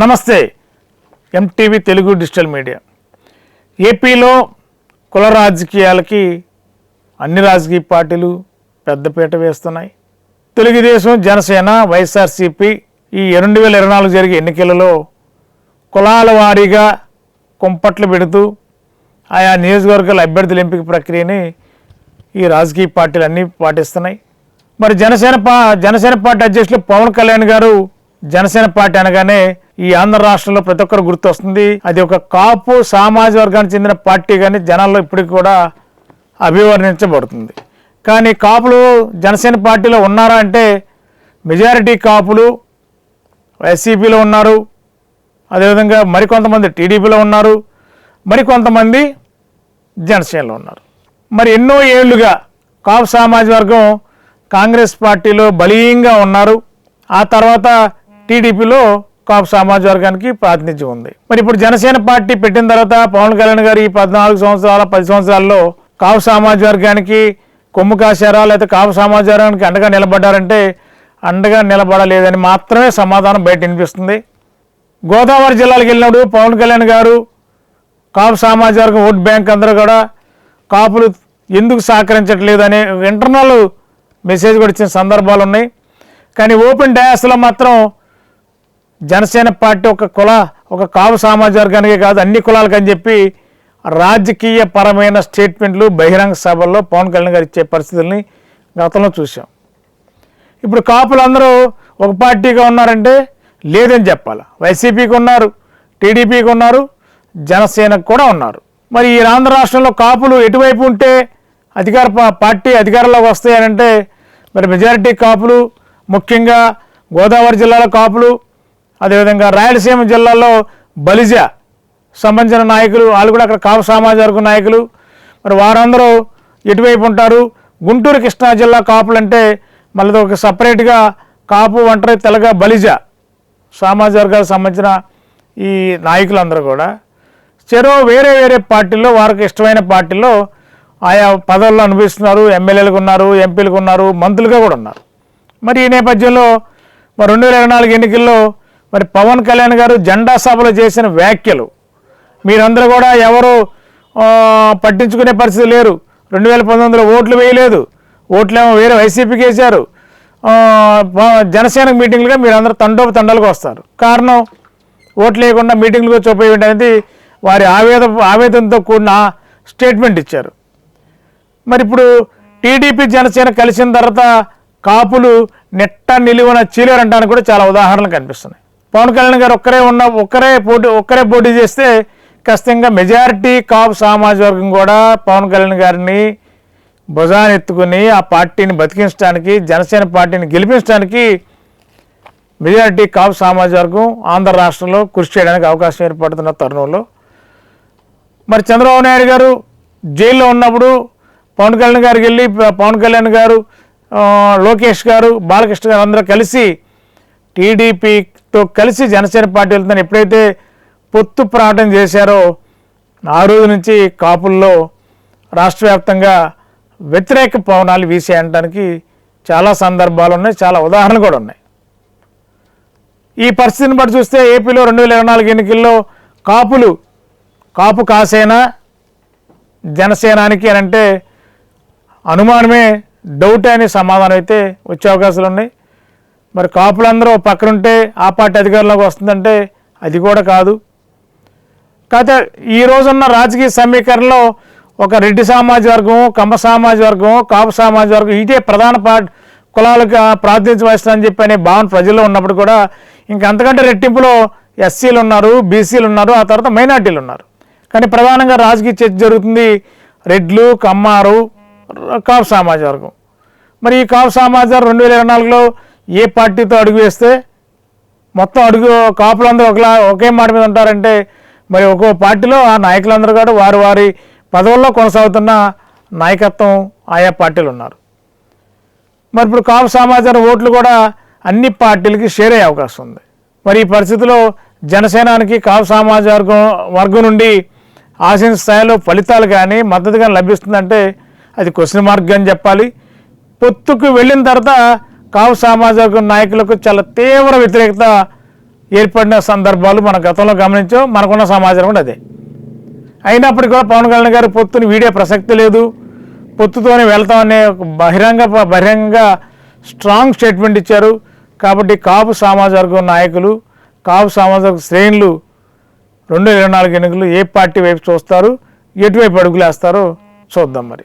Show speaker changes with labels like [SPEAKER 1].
[SPEAKER 1] నమస్తే MTV Telugu digital media. ఏపీలో కుల రాజకీయాలకి అన్ని రాజకీయ పార్టీలు పెద్దపీట వేస్తున్నాయి. తెలుగుదేశం జనసేన వైఎస్ఆర్సీపీ ఈ రెండు వేల ఇరవై నాలుగు జరిగే ఎన్నికలలో కులాల వారీగా కుంపట్లు పెడుతూ ఆయా నియోజకవర్గాల అభ్యర్థుల ఎంపిక ప్రక్రియని ఈ రాజకీయ పార్టీలు అన్నీ పాటిస్తున్నాయి. మరి జనసేన పా జనసేన పార్టీ అధ్యక్షులు పవన్ కళ్యాణ్ గారు జనసేన పార్టీ అనగానే ఈ ఆంధ్ర రాష్ట్రంలో ప్రతి ఒక్కరు గుర్తొస్తుంది. అది ఒక కాపు సామాజ వర్గానికి చెందిన పార్టీ కానీ జనాల్లో ఇప్పటికి కూడా అభివర్ణించబడుతుంది. కానీ కాపులు జనసేన పార్టీలో ఉన్నారా అంటే మెజారిటీ కాపులు వైసీపీలో ఉన్నారు. అదేవిధంగా మరికొంతమంది టీడీపీలో ఉన్నారు. మరికొంతమంది జనసేనలో ఉన్నారు. మరి ఎన్నో ఏళ్ళుగా కాపు సామాజిక వర్గం కాంగ్రెస్ పార్టీలో బలీయంగా ఉన్నారు. ఆ తర్వాత టీడీపీలో కాపు సమాజ వర్గానికి ప్రాతినిధ్యం ఉంది. మరి ఇప్పుడు జనసేన పార్టీ పెట్టిన తర్వాత పవన్ కళ్యాణ్ గారు ఈ పద్నాలుగు సంవత్సరాల పది సంవత్సరాల్లో కాపు సమాజ వర్గానికి కొమ్ము కాశారా లేకపోతే కాపు సామాజిక వర్గానికి అండగా నిలబడ్డారంటే అండగా నిలబడలేదని మాత్రమే సమాధానం బయట వినిపిస్తుంది. గోదావరి జిల్లాలకు వెళ్ళినప్పుడు పవన్ కళ్యాణ్ గారు కాపు సామాజిక వర్గం ఓట్ బ్యాంక్ అందరూ కూడా కాపులు ఎందుకు సహకరించట్లేదు అనే ఇంటర్నల్ మెసేజ్ కూడా ఇచ్చిన సందర్భాలు ఉన్నాయి. కానీ ఓపెన్ డయాస్లో మాత్రం జనసేన పార్టీ ఒక కుల ఒక కాపు సామాజిక వర్గానికే కాదు అన్ని కులాలకు అని చెప్పి రాజకీయ పరమైన స్టేట్మెంట్లు బహిరంగ సభల్లో పవన్ కళ్యాణ్ గారు ఇచ్చే పరిస్థితుల్ని గతంలో చూసాం ఇప్పుడు కాపులందరూ ఒక పార్టీగా ఉన్నారంటే లేదని చెప్పాలి. వైసీపీకి ఉన్నారు టీడీపీకి ఉన్నారు జనసేనకు కూడా ఉన్నారు. మరి ఈ ఆంధ్ర రాష్ట్రంలో కాపులు ఎటువైపు ఉంటే అధికార పార్టీ అధికారంలోకి వస్తాయనంటే మరి మెజారిటీ కాపులు ముఖ్యంగా గోదావరి జిల్లాలో కాపులు అదేవిధంగా రాయలసీమ జిల్లాలో బలిజ సంబంధించిన నాయకులు వాళ్ళు కూడా అక్కడ కాపు సామాజిక నాయకులు. మరి వారందరూ ఎటువైపు ఉంటారు. గుంటూరు కృష్ణా జిల్లా కాపులు అంటే మళ్ళీ ఒక సపరేట్గా కాపు ఒంటరి తెలగ బలిజ సామాజిక వర్గాలకు సంబంధించిన ఈ నాయకులందరూ కూడా. చెరో వేరే వేరే పార్టీల్లో వారికి ఇష్టమైన పార్టీల్లో ఆయా పదవుల్లో అనుభవిస్తున్నారు. ఎమ్మెల్యేలకు ఉన్నారు ఎంపీలకు ఉన్నారు మంత్రులుగా కూడా ఉన్నారు. మరి ఈ నేపథ్యంలో మరి రెండు వేల ఇరవై నాలుగు ఎన్నికల్లో మరి పవన్ కళ్యాణ్ గారు జెండా సభలో చేసిన వ్యాఖ్యలు. మీరందరూ కూడా ఎవరు పట్టించుకునే పరిస్థితి లేరు. రెండు వేల పంతొమ్మిదిలో ఓట్లు వేయలేదు. ఓట్లేమో వేరే వైసీపీకి వేశారు. జనసేన మీటింగ్లుగా మీరందరూ తండోపు తండాలకు వస్తారు. కారణం? ఓట్లు వేయకుండా మీటింగ్లకు చూపేయండి అనేది వారి ఆవేద ఆవేదనతో కూడిన స్టేట్మెంట్ ఇచ్చారు. మరి ఇప్పుడు టీడీపీ జనసేన కలిసిన తర్వాత కాపులు నెట్ట నిలువన చీలేరంటానికి కూడా చాలా ఉదాహరణలు కనిపిస్తున్నాయి. పవన్ కళ్యాణ్ గారు ఒక్కరే ఉన్న ఒక్కరే పోటీ ఒక్కరే పోటీ చేస్తే ఖచ్చితంగా మెజారిటీ కాపు సామాజిక వర్గం కూడా పవన్ కళ్యాణ్ గారిని భుజాన్ని ఎత్తుకుని ఆ పార్టీని బతికించడానికి జనసేన పార్టీని గెలిపించడానికి మెజారిటీ కాపు సామాజిక వర్గం ఆంధ్ర రాష్ట్రంలో కృషి చేయడానికి అవకాశం ఏర్పడుతున్న తరుణంలో. మరి చంద్రబాబు నాయుడు గారు జైల్లో ఉన్నప్పుడు పవన్ కళ్యాణ్ గారికి వెళ్ళి పవన్ కళ్యాణ్ గారు లోకేష్ గారు బాలకృష్ణ గారు అందరూ కలిసి టీడీపీ తో కలిసి జనసేన పార్టీ వెళ్తుందని ఎప్పుడైతే పొత్తు ప్రాటం చేశారో ఆ రోజు నుంచి కాపుల్లో రాష్ట్ర వ్యాప్తంగా వ్యతిరేక పవనాలు వీసేయడానికి చాలా సందర్భాలు ఉన్నాయి చాలా ఉదాహరణలు కూడా ఉన్నాయి. ఈ పరిస్థితిని బట్టి చూస్తే ఏపీలో రెండు వేల ఇరవై నాలుగు ఎన్నికల్లో కాపులు కాపు కాసేనా జనసేనానికి అని అంటే అనుమానమే డౌట్ అనే సమాధానం అయితే వచ్చే అవకాశాలు ఉన్నాయి. మరి కాపులందరూ పక్కన పక్కనుంటే ఆ పార్టీ అధికారంలోకి వస్తుందంటే అది కూడా కాదు. కాకపోతే ఈ రోజున్న రాజకీయ సమీకరణలో ఒక రెడ్డి సామాజిక వర్గం కమ్మ సామాజిక వర్గం కాపు సామాజిక వర్గం ఇదే ప్రధాన పా కులాలకు ప్రాతినిధ్యం వహిస్తుందని చెప్పి అనే భావన ప్రజల్లో ఉన్నప్పుడు కూడా ఇంకా అంతకంటే రెట్టింపులో ఎస్సీలు ఉన్నారు బీసీలు ఉన్నారు ఆ తర్వాత మైనార్టీలు ఉన్నారు. కానీ ప్రధానంగా రాజకీయ చర్చ జరుగుతుంది రెడ్లు కమ్మారు కాపు సామాజిక వర్గం. మరి ఈ కాపు సామాజిక వర్గం రెండు వేల ఇరవై నాలుగులో ఏ పార్టీతో అడుగు వేస్తే మొత్తం అడుగు కాపులందరూ ఒకలా ఒకే మాట మీద ఉంటారంటే మరి ఒక్కో పార్టీలో ఆ నాయకులందరూ కూడా వారి వారి పదవుల్లో కొనసాగుతున్న నాయకత్వం ఆయా పార్టీలు ఉన్నారు. మరి ఇప్పుడు కాపు సమాచారం ఓట్లు కూడా అన్ని పార్టీలకి షేర్ అయ్యే అవకాశం ఉంది. మరి ఈ పరిస్థితిలో జనసేనానికి కాపు సామాజిక వర్గం వర్గం నుండి ఆశించిన స్థాయిలో ఫలితాలు కానీ మద్దతు కానీ లభిస్తుందంటే అది క్వశ్చన్ మార్క్ అని చెప్పాలి. పొత్తుకు వెళ్ళిన తర్వాత కాపు సామాజిక వర్గం నాయకులకు చాలా తీవ్ర వ్యతిరేకత ఏర్పడిన సందర్భాలు మన గతంలో గమనించాం మనకున్న సమాచారం కూడా అదే. అయినప్పటికీ కూడా పవన్ కళ్యాణ్ గారు పొత్తుని వీడే ప్రసక్తి లేదు. పొత్తుతోనే వెళ్తామనే ఒక బహిరంగ బహిరంగ స్ట్రాంగ్ స్టేట్మెంట్ ఇచ్చారు. కాబట్టి కాపు సామాజిక వర్గం నాయకులు కాపు సామాజిక శ్రేణులు రెండు ఇరవై నాలుగు ఎన్నికలు ఏ పార్టీ వైపు చూస్తారు ఎటువైపు అడుగులు వేస్తారో చూద్దాం మరి.